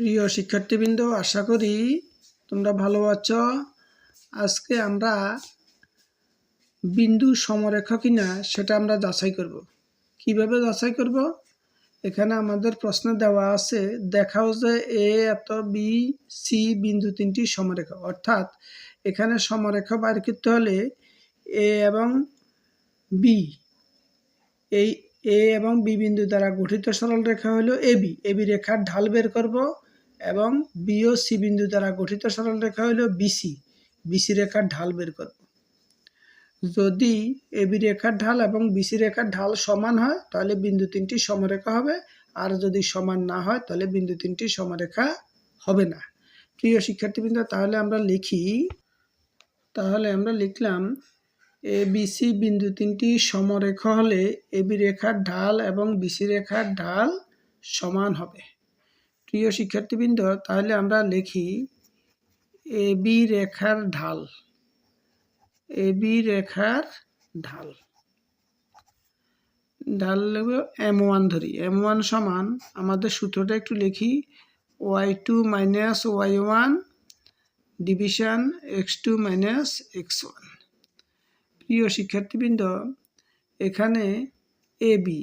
প্রিয় শিক্ষার্থীবৃন্দ, আশা করি তোমরা ভালো আছো। আজকে আমরা বিন্দু সমরেখা কিনা সেটা আমরা যাচাই করব। কীভাবে যাচাই করব? এখানে আমাদের প্রশ্ন দেওয়া আছে, দেখাও যে এ এত বি সি বিন্দু তিনটি সমরেখা। অর্থাৎ এখানে সমরেখা বাইর করতে হলে এ এবং বি, এই এ এবং বি বিন্দু দ্বারা গঠিত সরল রেখা হলো এবি এবি রেখার ঢাল বের করব। এবং বি ও সি বিন্দু দ্বারা গঠিত সরল রেখা হলো বিসি। বিসি রেখার ঢাল বের করব। যদি এবি রেখার ঢাল এবং বিসি রেখার ঢাল সমান হয়, তাহলে বিন্দু তিনটি সমরেখা হবে। আর যদি সমান না হয়, তাহলে বিন্দু তিনটি সমরেখা হবে না। প্রিয় শিক্ষার্থীবৃন্দ, তাহলে আমরা লিখি, তাহলে আমরা লিখলাম, এ বিসি বিন্দু তিনটি সমরেখা হলে এবি রেখার ঢাল এবং বিসি রেখার ঢাল সমান হবে। প্রিয় শিক্ষার্থীবৃন্দ, তাহলে আমরা লিখি এবি রেখার ঢাল। এবি রেখার ঢাল। ঢাল লিখব এম ওয়ান ধরি। এম ওয়ান সমান আমাদের সূত্রটা একটু লিখি। Y two minus Y one division X two minus X one. প্রিয় শিক্ষার্থীবৃন্দ, এখানে এ বি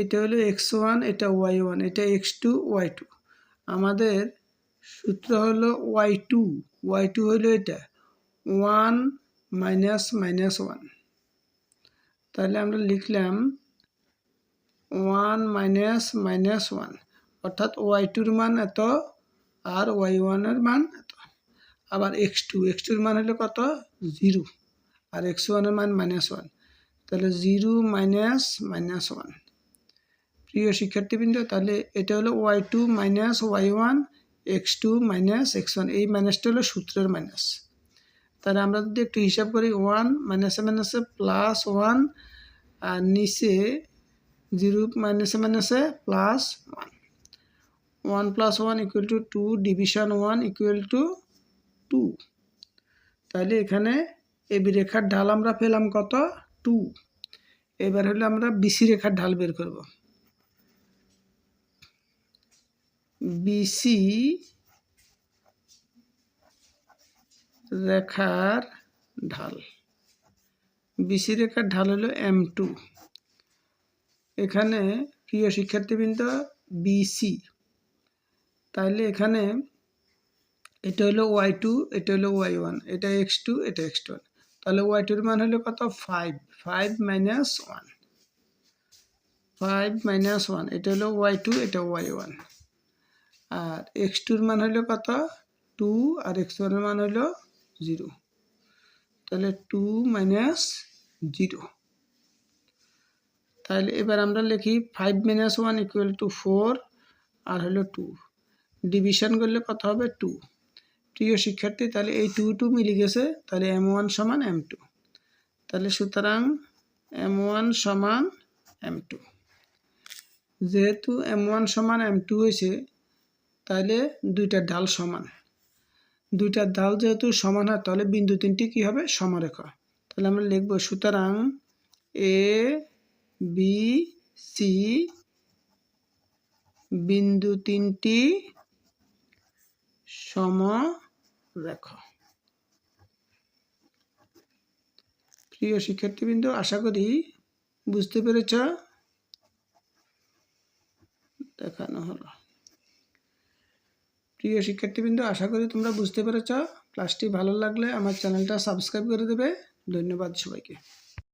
এটা হলো এক্স ওয়ান, এটা ওয়াই ওয়ান, এটা এক্স টু, ওয়াই টু। আমাদের সূত্র হলো ওয়াই টু ওয়াই টু হলো এটা, ওয়ান মাইনাস মাইনাস ওয়ান। তাহলে আমরা লিখলাম ওয়ান মাইনাস মাইনাস ওয়ান, অর্থাৎ ওয়াই টুর মান এত আর ওয়াই ওয়ানের মান এত। আবার এক্স টু, এক্স টুর মান হলো কত? জিরো। আর এক্স ওয়ানের মান মাইনাস ওয়ান। তাহলে জিরো মাইনাস মাইনাস ওয়ান। প্রিয় শিক্ষার্থীবৃন্দ, তাহলে এটা হলো Y two minus Y one X two minus X one এই মাইনাসটা হলো সূত্রের মাইনাস তাহলে আমরা যদি একটু হিসাব করি ওয়ান মাইনাসে মাইনাসে প্লাস ওয়ান আর নিচে জিরো মাইনাসে মাইনাসে plus one one plus one equal to two division one equal to two তাহলে এখানে এবি রেখার ঢাল আমরা পেলাম কত? টু এবার হলে আমরা বিসি রেখার ঢাল বের করব। বিসি রেখার ঢাল। বিসি রেখার ঢাল হলো এম টু এখানে প্রিয় শিক্ষার্থীবৃন্দ বিসি তাহলে এখানে এটা হলো ওয়াই টু এটা হলো ওয়াই ওয়ান এটা এক্স টু এটা এক্স টু তাহলে ওয়াই টুর মান হলো কত? Five five minus one five minus one এটা হলো ওয়াই টু এটা ওয়াই ওয়ান আর এক্স টুর মান হলো কত? টু আর এক্স ওয়ানের মান হলো জিরো তাহলে টু মাইনাস জিরো তাহলে এবার আমরা লিখি five minus one equal to four আর হলো টু ডিভিশন করলে কত হবে? টু প্রিয় শিক্ষার্থী, তাহলে এই টু টু মিলে গেছে। তাহলে এম ওয়ান সমান এম টু তাহলে সুতরাং এম ওয়ান সমান এম টু যেহেতু এম ওয়ান সমান এম টু হয়েছে তাহলে দুইটা ডাল সমান। দুইটা ডাল যেহেতু সমান হয়, তাহলে বিন্দু তিনটি কী হবে? সমরেখা। তাহলে আমরা লিখব, সুতরাং এ, বি, সি বিন্দু তিনটি সমরেখা। প্রিয় শিক্ষার্থীবৃন্দ, আশা করি বুঝতে পেরেছ? দেখানো হলো। প্রিয় শিক্ষার্থীবৃন্দ, আশা করি তোমরা বুঝতে পেরেছ। ক্লাসটি ভালো লাগলে আমার চ্যানেলটা সাবস্ক্রাইব করে দেবে। ধন্যবাদ সবাইকে।